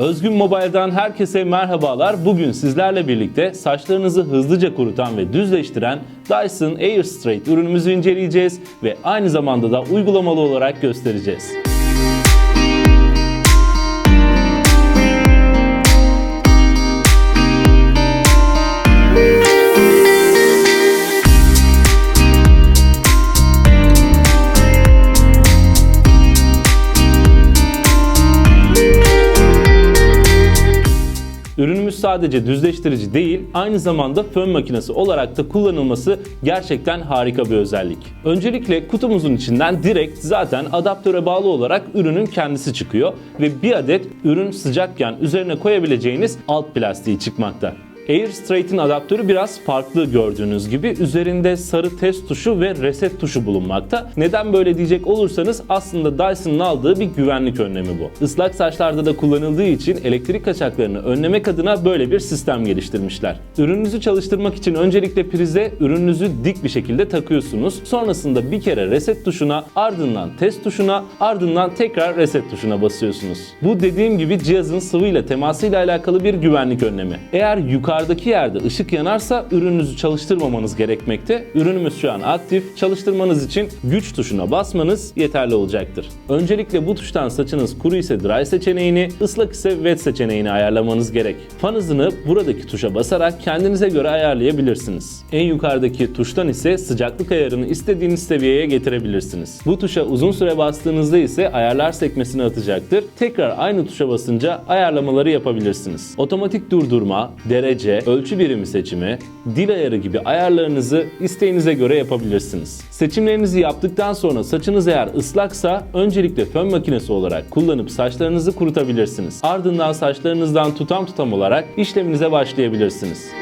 Özgün Mobile'dan herkese merhabalar. Bugün sizlerle birlikte saçlarınızı hızlıca kurutan ve düzleştiren Dyson Airstraight ürünümüzü inceleyeceğiz ve aynı zamanda da uygulamalı olarak göstereceğiz. Ürünümüz sadece düzleştirici değil, aynı zamanda fön makinesi olarak da kullanılması gerçekten harika bir özellik. Öncelikle kutumuzun içinden direkt zaten adaptöre bağlı olarak ürünün kendisi çıkıyor ve bir adet ürün sıcakken üzerine koyabileceğiniz alt plastiği çıkmakta. Airstraight'in adaptörü biraz farklı gördüğünüz gibi. Üzerinde sarı test tuşu ve reset tuşu bulunmakta. Neden böyle diyecek olursanız aslında Dyson'ın aldığı bir güvenlik önlemi bu. Islak saçlarda da kullanıldığı için elektrik kaçaklarını önlemek adına böyle bir sistem geliştirmişler. Ürününüzü çalıştırmak için öncelikle prize ürününüzü dik bir şekilde takıyorsunuz. Sonrasında bir kere reset tuşuna, ardından test tuşuna, ardından tekrar reset tuşuna basıyorsunuz. Bu dediğim gibi cihazın sıvıyla temasıyla alakalı bir güvenlik önlemi. Eğer yukarıdaki yerde ışık yanarsa ürününüzü çalıştırmamanız gerekmekte. Ürünümüz şu an aktif. Çalıştırmanız için güç tuşuna basmanız yeterli olacaktır. Öncelikle bu tuştan saçınız kuru ise dry seçeneğini, ıslak ise wet seçeneğini ayarlamanız gerek. Fan hızını buradaki tuşa basarak kendinize göre ayarlayabilirsiniz. En yukarıdaki tuştan ise sıcaklık ayarını istediğiniz seviyeye getirebilirsiniz. Bu tuşa uzun süre bastığınızda ise ayarlar sekmesini atacaktır. Tekrar aynı tuşa basınca ayarlamaları yapabilirsiniz. Otomatik durdurma, derece, ölçü birimi seçimi, dil ayarı gibi ayarlarınızı isteğinize göre yapabilirsiniz. Seçimlerinizi yaptıktan sonra saçınız eğer ıslaksa öncelikle fön makinesi olarak kullanıp saçlarınızı kurutabilirsiniz. Ardından saçlarınızdan tutam tutam olarak işleminize başlayabilirsiniz.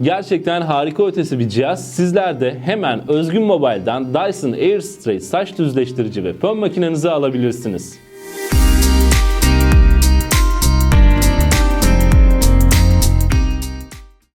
Gerçekten harika ötesi bir cihaz. Sizler de hemen Özgün Mobile'dan Dyson Airstraight saç düzleştirici ve fön makinenizi alabilirsiniz.